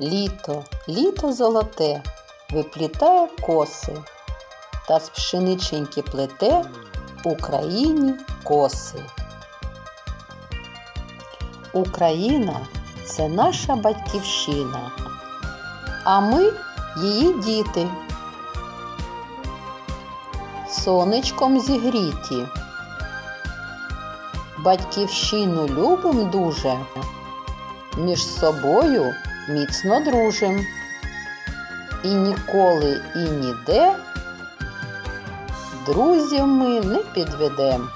Літо, літо золоте, виплітає коси, та з пшениченьки плете Україні коси. Україна це наша батьківщина, а ми її діти. Сонечком зігріті. Батьківщину любим дуже, між собою міцно дружим. І ніколи і ніде друзів ми не підведем.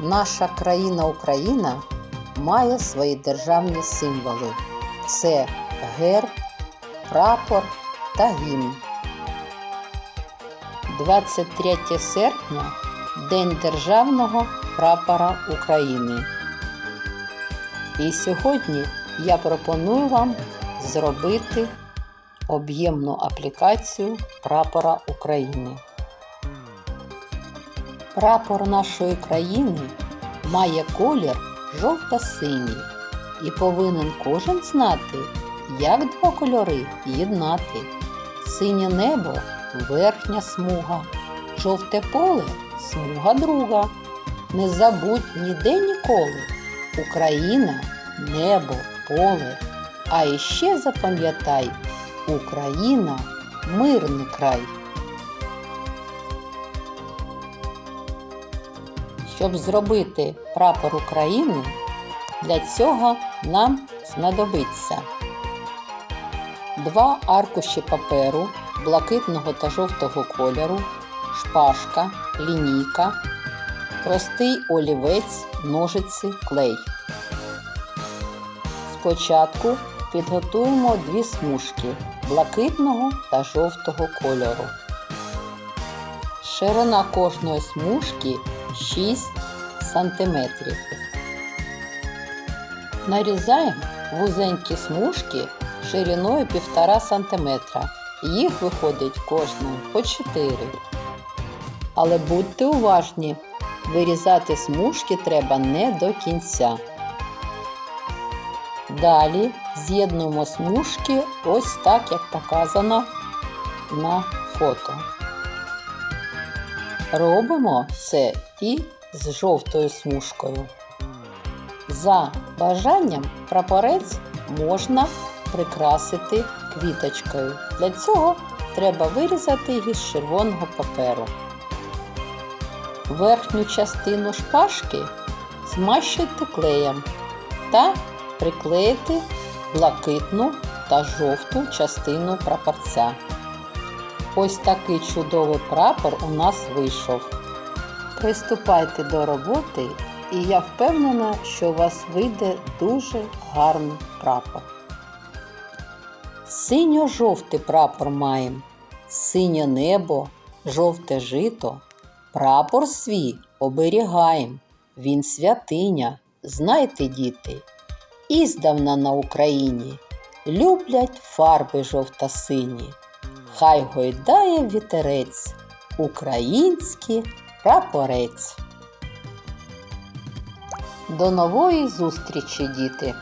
Наша країна Україна має свої державні символи. Це герб, прапор та гімн. 23 серпня День Державного прапора України. І сьогодні я пропоную вам зробити об'ємну аплікацію прапора України. Прапор нашої країни має колір жовто-синій і повинен кожен знати, як два кольори єднати. Синє небо верхня смуга, жовте поле смуга друга. Не забудь ніде ніколи. Україна небо, поле. А іще запам'ятай, Україна мирний край. Щоб зробити прапор України, для цього нам знадобиться два аркуші паперу блакитного та жовтого кольору, шпажка, лінійка, простий олівець, ножиці, клей. Спочатку підготуємо дві смужки блакитного та жовтого кольору. Ширина кожної смужки 6 см. Нарізаємо вузенькі смужки шириною 1,5 см. Їх виходить кожною по 4. Але будьте уважні, вирізати смужки треба не до кінця. Далі з'єднуємо смужки ось так, як показано на фото. Робимо це і з жовтою смужкою. За бажанням прапорець можна прикрасити квіточкою. Для цього треба вирізати її з червоного паперу. Верхню частину шпажки змащуйте клеєм та приклеїти блакитну та жовту частину прапорця. Ось такий чудовий прапор у нас вийшов. Приступайте до роботи, і я впевнена, що у вас вийде дуже гарний прапор. Синьо-жовтий прапор маємо, синє небо, жовте жито. Прапор свій оберігаєм, він святиня, знайте, діти. Іздавна на Україні люблять фарби жовто-сині. Хай гойдає вітерець, український прапорець. До нової зустрічі, діти!